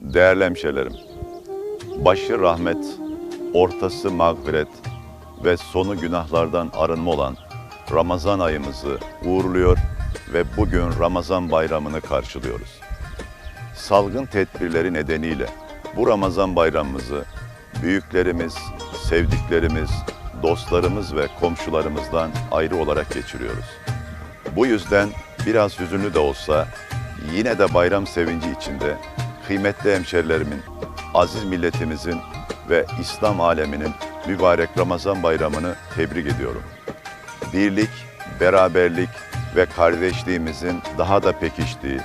Değerli hemşehrilerim, başı rahmet, ortası mağfiret ve sonu günahlardan arınma olan Ramazan ayımızı uğurluyor ve bugün Ramazan bayramını karşılıyoruz. Salgın tedbirleri nedeniyle bu Ramazan bayramımızı büyüklerimiz, sevdiklerimiz, dostlarımız ve komşularımızdan ayrı olarak geçiriyoruz. Bu yüzden biraz hüzünlü de olsa yine de bayram sevinci içinde kıymetli hemşerilerimin, aziz milletimizin ve İslam aleminin mübarek Ramazan bayramını tebrik ediyorum. Birlik, beraberlik ve kardeşliğimizin daha da pekiştiği,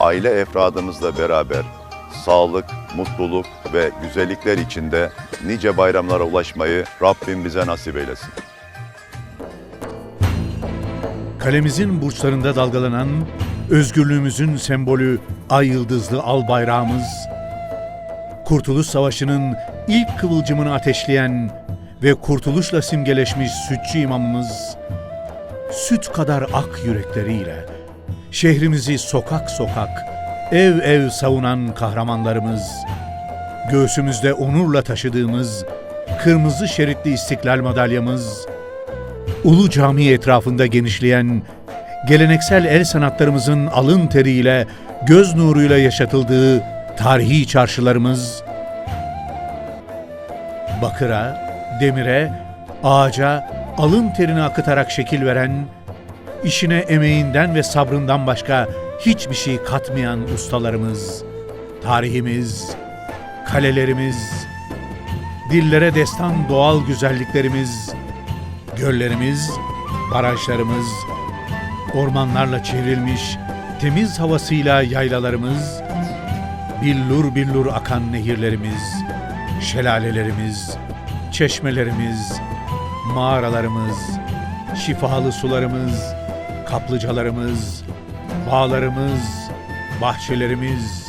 aile efradımızla beraber sağlık, mutluluk ve güzellikler içinde nice bayramlara ulaşmayı Rabbim bize nasip eylesin. Kalemizin burçlarında dalgalanan özgürlüğümüzün sembolü ay yıldızlı al bayrağımız, Kurtuluş Savaşı'nın ilk kıvılcımını ateşleyen ve kurtuluşla simgeleşmiş sütçü imamımız, süt kadar ak yürekleriyle şehrimizi sokak sokak, ev ev savunan kahramanlarımız, göğsümüzde onurla taşıdığımız kırmızı şeritli istiklal madalyamız, Ulu Cami etrafında genişleyen, geleneksel el sanatlarımızın alın teriyle, göz nuruyla yaşatıldığı tarihi çarşılarımız, bakıra, demire, ağaca alın terini akıtarak şekil veren, işine emeğinden ve sabrından başka hiçbir şey katmayan ustalarımız, tarihimiz, kalelerimiz, dillere destan doğal güzelliklerimiz, Göllerimiz, barajlarımız, ormanlarla çevrilmiş temiz havasıyla yaylalarımız, billur billur akan nehirlerimiz, şelalelerimiz, çeşmelerimiz, mağaralarımız, şifalı sularımız, kaplıcalarımız, bağlarımız, bahçelerimiz,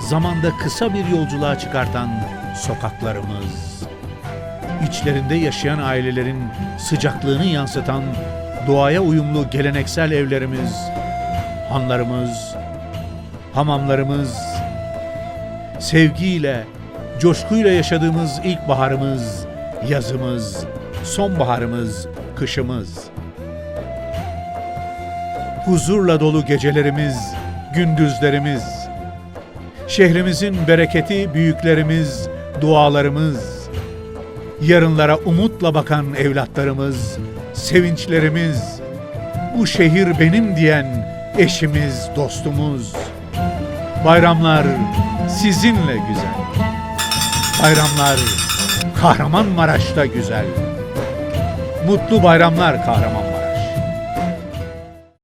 zamanda kısa bir yolculuğa çıkartan sokaklarımız, içlerinde yaşayan ailelerin sıcaklığını yansıtan doğaya uyumlu geleneksel evlerimiz, hanlarımız, hamamlarımız, sevgiyle, coşkuyla yaşadığımız ilkbaharımız, yazımız, sonbaharımız, kışımız. Huzurla dolu gecelerimiz, gündüzlerimiz, şehrimizin bereketi büyüklerimiz, dualarımız, yarınlara umutla bakan evlatlarımız, sevinçlerimiz, bu şehir benim diyen eşimiz, dostumuz. Bayramlar sizinle güzel. Bayramlar Kahramanmaraş'ta güzel. Mutlu bayramlar Kahramanmaraş.